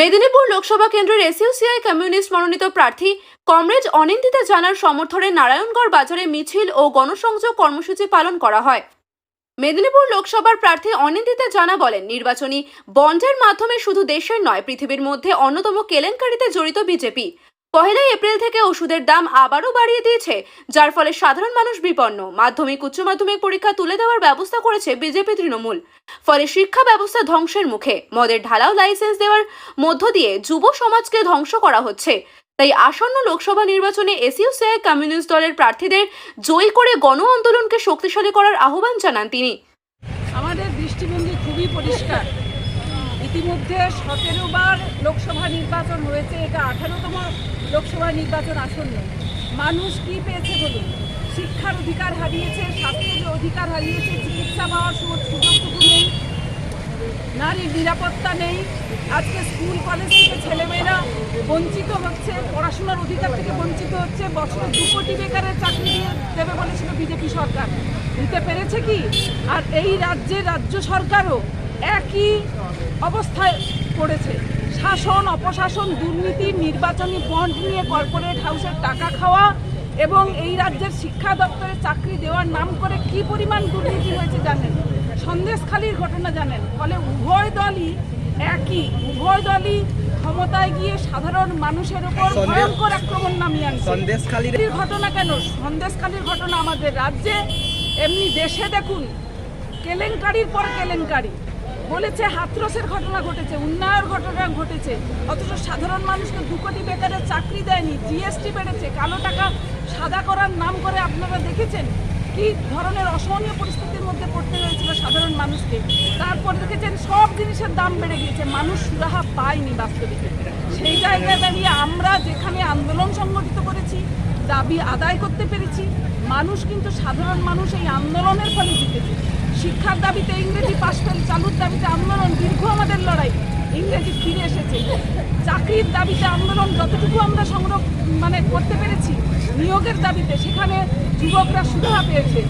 মেদিনীপুর লোকসভা কেন্দ্রের এসইউসিআই কমিউনিস্ট মনোনীত প্রার্থী কমরেড অনিন্দিতা জানার সমর্থনে নারায়ণগড় বাজারে মিছিল ও গণসংযোগ কর্মসূচি পালন করা হয়। মেদিনীপুর লোকসভার প্রার্থী অনিন্দিতা জানা বলেন, নির্বাচনী বন্ডের মাধ্যমে শুধু দেশের নয়, পৃথিবীর মধ্যে অন্যতম কেলেঙ্কারিতে জড়িত বিজেপি। পহেলা এপ্রিল থেকে ওষুধের দাম আবারও বাড়িয়ে দিয়েছে, যার ফলে সাধারণ মানুষ বিপন্ন। মাধ্যমিক, উচ্চ মাধ্যমিক পরীক্ষা তুলে দেওয়ার ব্যবস্থা করেছে বিজেপি তৃণমূল। ফলে শিক্ষা ব্যবস্থা ধ্বংসের মুখে। মদের ঢালাও লাইসেন্স দেওয়ার মধ্য দিয়ে যুব সমাজকে ধ্বংস করা হচ্ছে। তাই আসন্ন লোকসভা নির্বাচনে এসইউসিআই কমিউনিস্ট দলের প্রার্থীদের জয়ী করে গণ আন্দোলনকে শক্তিশালী করার আহ্বান জানান তিনি। আমাদের দৃষ্টিভঙ্গি খুবই পরিষ্কার। ইতিমধ্যে সতেরো বার লোকসভা নির্বাচন হয়েছে, এটা আঠারোতম লোকসভা নির্বাচন আসন্ন। মানুষ কি পেয়েছে বলুন? শিক্ষার অধিকার হারিয়েছে, স্বাস্থ্যের অধিকার হারিয়েছে, চিকিৎসা পাওয়ার সুযোগটুকু নেই, নারীর নিরাপত্তা নেই। আজকে স্কুল, কলেজ থেকে ছেলেমেয়েরা বঞ্চিত হচ্ছে, পড়াশোনার অধিকার থেকে বঞ্চিত হচ্ছে, বছরে দু কোটি বেকারের চাকরি দিয়ে দেবে বলেছিল বিজেপি সরকার। দিতে পেরেছে কি? আর এই রাজ্যের রাজ্য সরকারও একই অবস্থায় পড়েছে। শাসন অপশাসন দুর্নীতি নির্বাচনী বন্ড নিয়ে কর্পোরেট হাউসের টাকা খাওয়া এবং এই রাজ্যের শিক্ষা দপ্তরে চাকরি দেওয়ার নাম করে কি পরিমাণ দুর্নীতি হয়েছে জানেন? সন্দেশখালির ঘটনা জানেন। ফলে উভয় দলই একই। উভয় দলই ক্ষমতায় গিয়ে সাধারণ মানুষের উপর ভয়ঙ্কর আক্রমণ নামিয়ে আনছে। সন্দেশখালির ঘটনা কেন? সন্দেশখালির ঘটনা আমাদের রাজ্যে এমনি দেশে দেখুন কেলেঙ্কারির পর কেলেঙ্কারি। বলেছে, হাতরসের ঘটনা ঘটেছে উন্নয়ন ঘটনা ঘটেছে। অথচ সাধারণ মানুষকে দু কোটি বেকারের চাকরি দেয়নি, জিএসটি বেড়েছে, কালো টাকা সাদা করার নাম করে আপনারা দেখেছেন? কি ধরনের অসহনীয় পরিস্থিতির মধ্যে পড়তে হয়েছিল সাধারণ মানুষকে? তারপর দেখেছেন, সব জিনিসের দাম বেড়ে গিয়েছে, মানুষ সুরাহা পায়নি বাস্তবিক। সেই জায়গায় দাঁড়িয়ে আমরা যেখানে আন্দোলন সংগঠিত করেছি, দাবি আদায় করতে পেরেছি, মানুষ কিন্তু সাধারণ মানুষ এই আন্দোলনের ফলে জিতেছে। শিক্ষার দাবিতে ইংরেজি পাশ ফেল চালুর দাবিতে আন্দোলন দীর্ঘ আমাদের লড়াই ইংরেজি ফিরে এসেছে চাকরির দাবিতে আন্দোলন যতটুকু আমরা সংগ্রহ মানে করতে পেরেছি, নিয়োগের দাবিতে সেখানে যুবকরা সুবিধা পেয়েছে।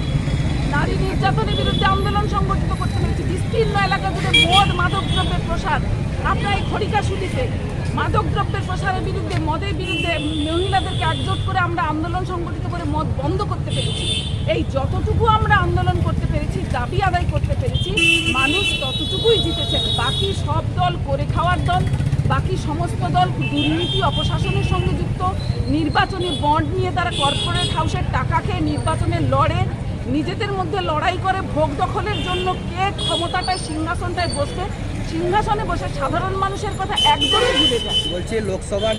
নারী নির্যাতনের বিরুদ্ধে আন্দোলন সংগঠিত করতে পেরেছি। বিস্তীর্ণ এলাকা জুড়ে মদ মাদক দ্রব্যের প্রসার। আপনার এই খড়িকা সুদিতে মাদক দ্রব্যের প্রসারের বিরুদ্ধে, মদের বিরুদ্ধে মহিলাদেরকে একজোট করে আমরা আন্দোলন সংগঠিত করে মদ বন্ধ করতে পেরেছি। এই যতটুকু আমরা আন্দোলন করতে পেরেছি, দাবি আদায় করতে পেরেছি, মানুষ ততটুকুই জিতেছেন। বাকি সব দল করে খাওয়ার দল বাকি সমস্ত দল দুর্নীতি, অপশাসনের সঙ্গে যুক্ত, নির্বাচনী বন্ড নিয়ে তারা কর্পোরেট হাউসের টাকা খেয়ে নির্বাচনে লড়ে, নিজেদের মধ্যে লড়াই করে ভোগ দখলের জন্য কে ক্ষমতাটায় সিংহাসনটায় বসবে সিংহাসনে বসে সাধারণ মানুষের কথা একদমই ভুলে যায়। বলছি লোকসভা